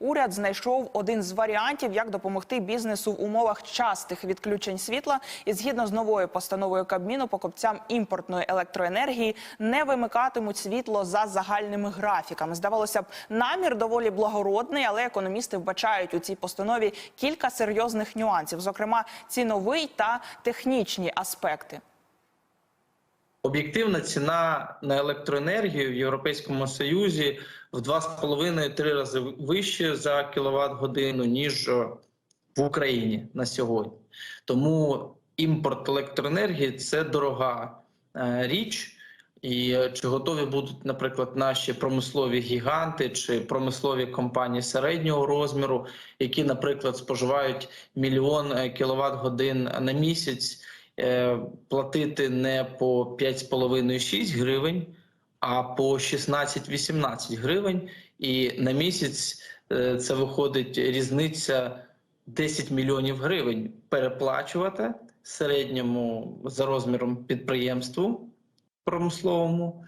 уряд знайшов один з варіантів, як допомогти бізнесу в умовах частих відключень світла. І згідно з новою постановою Кабміну, покупцям імпортної електроенергії не вимикатимуть світло за загальними графіками. Здавалося б, намір доволі благородний, але економісти вбачають у цій постанові кілька серйозних нюансів, зокрема ціновий та технічні аспекти. Об'єктивна ціна на електроенергію в Європейському Союзі в 2,5-3 рази вище за кіловат годину, ніж е, в Україні на сьогодні. Тому імпорт електроенергії це дорога е, річ. І е, чи готові будуть, наприклад, наші промислові гіганти чи промислові компанії середнього розміру, які, наприклад, споживають мільйон кіловат годин на місяць, платити не по 5,5-6 гривень, а по 16-18 гривень. І на місяць е, це виходить різниця 10 мільйонів гривень переплачувати середньому за розміром підприємству промисловому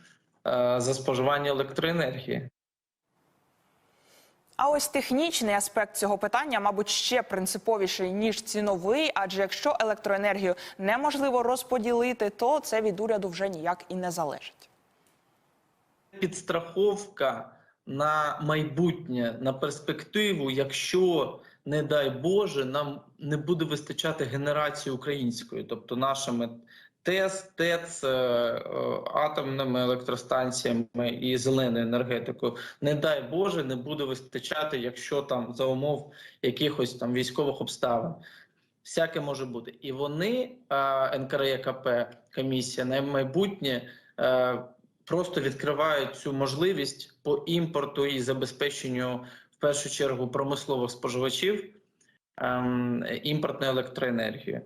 е, за споживання електроенергії. А ось технічний аспект цього питання, мабуть, ще принциповіший ніж ціновий. Адже якщо електроенергію неможливо розподілити, то це від уряду вже ніяк і не залежить. Підстраховка на майбутнє, на перспективу, якщо, не дай Боже, нам не буде вистачати генерації української, тобто нашими ТЕС, ТЕЦ, е, е, атомними електростанціями і зеленою енергетикою, не дай Боже, не буде вистачати, якщо там за умов якихось там військових обставин. Всяке може бути. І вони, е, НКРЕКП, комісія на майбутнє, просто відкривають цю можливість по імпорту і забезпеченню в першу чергу промислових споживачів ем, імпортної електроенергії.